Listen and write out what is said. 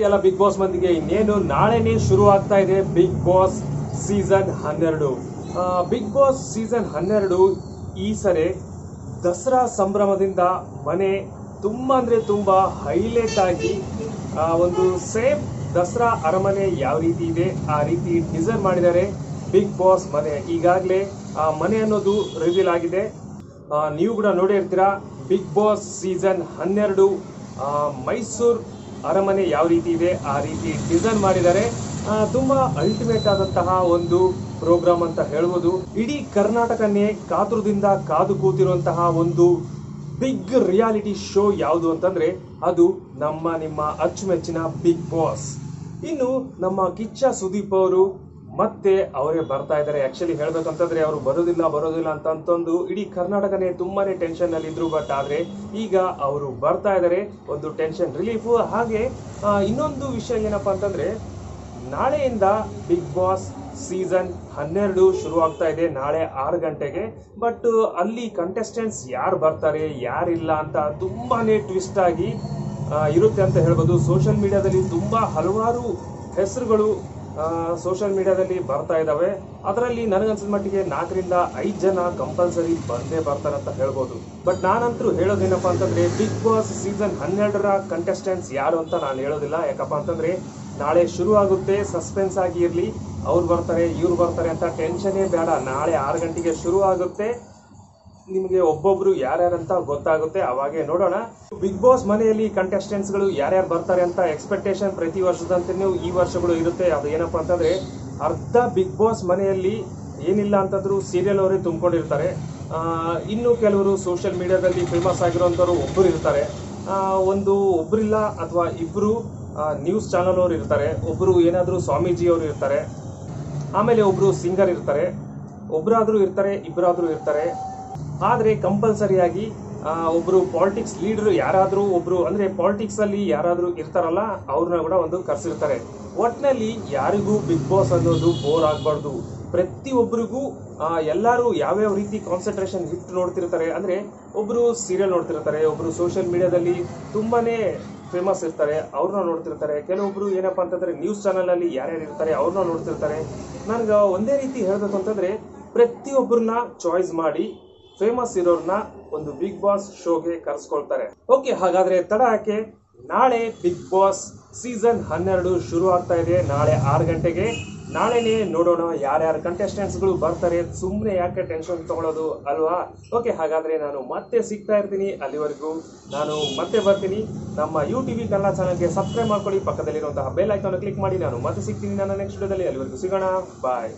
ಎಲ್ಲ big boss ಮಂದಿಗೆ ಇನ್ನೇನು? ನಾಳೆನೇ ಶುರು ಆಗ್ತಾ ಇದೆ ಬಿಗ್ ಬಾಸ್ ಸೀಸನ್ ಹನ್ನೆರಡು. ಬಿಗ್ ಬಾಸ್ ಸೀಸನ್ ಹನ್ನೆರಡು ಈ ಸರಿ ದಸರಾ ಸಂಭ್ರಮದಿಂದ ಮನೆ ತುಂಬ ಅಂದರೆ ತುಂಬ ಹೈಲೈಟ್ ಆಗಿ ಒಂದು ಸೇಮ್ ದಸರಾ ಅರಮನೆ ಯಾವ ರೀತಿ ಇದೆ, ಆ ರೀತಿ ಡಿಸೈನ್ ಮಾಡಿದ್ದಾರೆ ಬಿಗ್ ಬಾಸ್ ಮನೆ. ಈಗಾಗಲೇ, ಆ, ಮನೆ ಅನ್ನೋದು ರಿವೀಲ್ ಆಗಿದೆ. ನೀವು ಕೂಡ ನೋಡಿರ್ತೀರಾ ಬಿಗ್ ಬಾಸ್ ಸೀಸನ್ ಹನ್ನೆರಡು ಮೈಸೂರು ಅರಮನೆ ಯಾವ ರೀತಿ ಇದೆ, ಆ ರೀತಿ ಡಿಸೈನ್ ಮಾಡಿದ್ದಾರೆ. ತುಂಬಾ ಅಲ್ಟಿಮೇಟ್ ಆದಂತಹ ಒಂದು ಪ್ರೋಗ್ರಾಮ್ ಅಂತ ಹೇಳ್ಬೋದು. ಇಡೀ ಕರ್ನಾಟಕನೇ ಕಾತುರದಿಂದ ಕಾದು ಕೂತಿರುವಂತಹ ಒಂದು ಬಿಗ್ ರಿಯಾಲಿಟಿ ಶೋ ಯಾವುದು ಅಂತಂದ್ರೆ ಅದು ನಮ್ಮ, ನಿಮ್ಮ ಅಚ್ಚುಮೆಚ್ಚಿನ ಬಿಗ್ ಬಾಸ್ ಇನ್ನು ನಮ್ಮ ಕಿಚ್ಚ ಸುದೀಪ್ ಅವರು ಮತ್ತೆ ಅವರೇ ಬರ್ತಾ ಇದ್ದಾರೆ. ಆಕ್ಚುಲಿ ಹೇಳ್ಬೇಕಂತಂದ್ರೆ ಅವರು ಬರೋದಿಲ್ಲ ಬರೋದಿಲ್ಲ ಅಂತ ಅಂತಂದು ಇಡೀ ಕರ್ನಾಟಕನೇ ತುಂಬಾನೇ ಟೆನ್ಷನ್ ಅಲ್ಲಿ ಇದ್ರು ಬಟ್ ಆದ್ರೆ ಈಗ ಅವರು ಬರ್ತಾ ಇದ್ದಾರೆ. ಒಂದು ಟೆನ್ಷನ್ ರಿಲೀಫ್ ಹಾಗೆ ಇನ್ನೊಂದು ವಿಷಯ ಏನಪ್ಪ ಅಂತಂದ್ರೆ, ನಾಳೆಯಿಂದ ಬಿಗ್ ಬಾಸ್ ಸೀಸನ್ ಹನ್ನೆರಡು ಶುರು ಆಗ್ತಾ ಇದೆ, ನಾಳೆ ಆರು ಗಂಟೆಗೆ. ಬಟ್ ಅಲ್ಲಿ ಕಂಟೆಸ್ಟೆಂಟ್ಸ್ ಯಾರು ಬರ್ತಾರೆ, ಯಾರಿಲ್ಲ ಅಂತ ತುಂಬಾನೇ ಟ್ವಿಸ್ಟ್ ಆಗಿ ಇರುತ್ತೆ ಅಂತ ಹೇಳ್ಬೋದು. ಸೋಷಿಯಲ್ ಮೀಡಿಯಾದಲ್ಲಿ ತುಂಬಾ ಹಲವಾರು ಹೆಸರುಗಳು ಸೋಷಿಯಲ್ ಮೀಡಿಯಾದಲ್ಲಿ ಬರ್ತಾ ಇದ್ದಾವೆ ಅದರಲ್ಲಿ ನನಗನ್ಸಿದ ಮಟ್ಟಿಗೆ ನಾಲ್ಕರಿಂದ ಐದು ಜನ ಕಂಪಲ್ಸರಿ ಬಂದೇ ಬರ್ತಾರೆ ಅಂತ ಹೇಳ್ಬೋದು. ಬಟ್ ನಾನಂತರೂ ಹೇಳೋದೇನಪ್ಪ ಅಂತಂದ್ರೆ ಬಿಗ್ ಬಾಸ್ ಸೀಸನ್ ಹನ್ನೆರಡರ ಕಂಟೆಸ್ಟೆಂಟ್ಸ್ ಯಾರು ಅಂತ ನಾನು ಹೇಳೋದಿಲ್ಲ. ಯಾಕಪ್ಪ ಅಂತಂದ್ರೆ, ನಾಳೆ ಶುರು ಆಗುತ್ತೆ ಸಸ್ಪೆನ್ಸ್ ಆಗಿ ಇರಲಿ. ಅವ್ರು ಬರ್ತಾರೆ, ಇವ್ರು ಬರ್ತಾರೆ ಅಂತ ಟೆನ್ಷನ್ನೇ ಬೇಡ. ನಾಳೆ ಆರು ಗಂಟೆಗೆ ಶುರು ಆಗುತ್ತೆ. ನಿಮಗೆ ಒಬ್ಬೊಬ್ರು ಯಾರ್ಯಾರಂತ ಗೊತ್ತಾಗುತ್ತೆ, ಅವಾಗೆ ನೋಡೋಣ. ಬಿಗ್ ಬಾಸ್ ಮನೆಯಲ್ಲಿ ಕಂಟೆಸ್ಟೆಂಟ್ಸ್ಗಳು ಗಳು ಯಾರ್ಯಾರು ಬರ್ತಾರೆ ಅಂತ ಎಕ್ಸ್ಪೆಕ್ಟೇಷನ್ ಪ್ರತಿ ವರ್ಷದಂತೆಯೂ ಈ ವರ್ಷಗಳು ಇರುತ್ತೆ. ಅದು ಏನಪ್ಪಾ ಅಂತಂದ್ರೆ, ಅರ್ಧ ಬಿಗ್ ಬಾಸ್ ಮನೆಯಲ್ಲಿ ಏನಿಲ್ಲ ಅಂತಂದ್ರು ಸೀರಿಯಲ್ ಅವರೇ ತುಂಬಿಕೊಂಡಿರ್ತಾರೆ. ಇನ್ನು ಕೆಲವರು ಸೋಷಿಯಲ್ ಮೀಡಿಯಾದಲ್ಲಿ ಫೇಮಸ್ ಆಗಿರೋಂಥವ್ರು ಒಬ್ಬರು ಇರ್ತಾರೆ. ಒಂದು ಒಬ್ಬರಿಲ್ಲ ಅಥವಾ ಇಬ್ಬರು ನ್ಯೂಸ್ ಚಾನಲ್ ಅವರು ಇರ್ತಾರೆ. ಒಬ್ಬರು ಏನಾದರೂ ಸ್ವಾಮೀಜಿ ಅವರು ಇರ್ತಾರೆ. ಆಮೇಲೆ ಒಬ್ಬರು ಸಿಂಗರ್ ಇರ್ತಾರೆ. ಒಬ್ಬರಾದರೂ ಇರ್ತಾರೆ ಇಬ್ಬರಾದರೂ ಇರ್ತಾರೆ. ಆದ್ರೆ ಕಂಪಲ್ಸರಿಯಾಗಿ ಒಬ್ಬರು ಪಾಲಿಟಿಕ್ಸ್ ಲೀಡರ್ ಯಾರಾದರೂ ಒಬ್ಬರು ಅಂದರೆ ಪಾಲಿಟಿಕ್ಸಲ್ಲಿ ಯಾರಾದರೂ ಇರ್ತಾರಲ್ಲ, ಅವ್ರನ್ನ ಕೂಡ ಒಂದು ಕರೆಸಿರ್ತಾರೆ. ಒಟ್ಟಿನಲ್ಲಿ ಯಾರಿಗೂ ಬಿಗ್ ಬಾಸ್ ಅನ್ನೋದು ಬೋರ್ ಆಗಬಾರ್ದು. ಪ್ರತಿಯೊಬ್ಬರಿಗೂ ಎಲ್ಲರೂ ಯಾವ್ಯಾವ ರೀತಿ ಕಾನ್ಸಂಟ್ರೇಷನ್ ಇಟ್ಟು ನೋಡ್ತಿರ್ತಾರೆ, ಅಂದರೆ ಒಬ್ಬರು ಸೀರಿಯಲ್ ನೋಡ್ತಿರ್ತಾರೆ ಒಬ್ಬರು ಸೋಷಿಯಲ್ ಮೀಡಿಯಾದಲ್ಲಿ ತುಂಬಾ ಫೇಮಸ್ ಇರ್ತಾರೆ, ಅವ್ರನ್ನ ನೋಡ್ತಿರ್ತಾರೆ. ಕೆಲವೊಬ್ಬರು ಏನಪ್ಪ ಅಂತಂದರೆ ನ್ಯೂಸ್ ಚಾನಲಲ್ಲಿ ಯಾರ್ಯಾರು ಇರ್ತಾರೆ, ಅವ್ರನ್ನ ನೋಡ್ತಿರ್ತಾರೆ. ನನಗೆ ಒಂದೇ ರೀತಿ ಹೇಳಬೇಕು ಅಂತಂದರೆ ಪ್ರತಿಯೊಬ್ಬರನ್ನ ಚಾಯ್ಸ್ ಮಾಡಿ ಫೇಮಸ್ ಇರೋರ್ನ ಒಂದು ಬಿಗ್ ಬಾಸ್ ಶೋಗೆ ಕರೆಸ್ಕೊಳ್ತಾರೆ. ಓಕೆ, ಹಾಗಾದ್ರೆ ತಡ ಯಾಕೆ ನಾಳೆ ಬಿಗ್ ಬಾಸ್ ಸೀಸನ್ ಹನ್ನೆರಡು ಶುರು ಆಗ್ತಾ ಇದೆ. ನಾಳೆ ಆರು ಗಂಟೆಗೆ. ನಾಳೆನೇ ನೋಡೋಣ ಯಾರ್ಯಾರು ಕಂಟೆಸ್ಟೆಂಟ್ಸ್ಗಳು ಬರ್ತಾರೆ. ಸುಮ್ಮನೆ ಯಾಕೆ ಟೆನ್ಷನ್ ತಗೊಳ್ಳೋದು ಅಲ್ವಾ? ಓಕೆ, ಹಾಗಾದ್ರೆ ನಾನು ಮತ್ತೆ ಸಿಗ್ತಾ ಇರ್ತೀನಿ ಅಲ್ಲಿವರೆಗೂ. ನಾನು ಮತ್ತೆ ಬರ್ತೀನಿ. ನಮ್ಮ ಯು ಟಿ ಕನ್ನಡ ಚಾನಲ್ಗೆ ಸಬ್ಸ್ಕ್ರೈಬ್ ಮಾಡ್ಕೊಳ್ಳಿ. ಪಕ್ಕದಲ್ಲಿರುವಂತಹ ಬೆಲ್ ಐಕಾನ್ ಕ್ಲಿಕ್ ಮಾಡಿ. ನಾನು ಮತ್ತೆ ಸಿಗ್ತೀನಿ ನನ್ನ ನೆಕ್ಸ್ಟ್ ವಿಡಿಯೋದಲ್ಲಿ ಅಲ್ಲಿವರೆಗೂ ಸಿಗೋಣ. ಬಾಯ್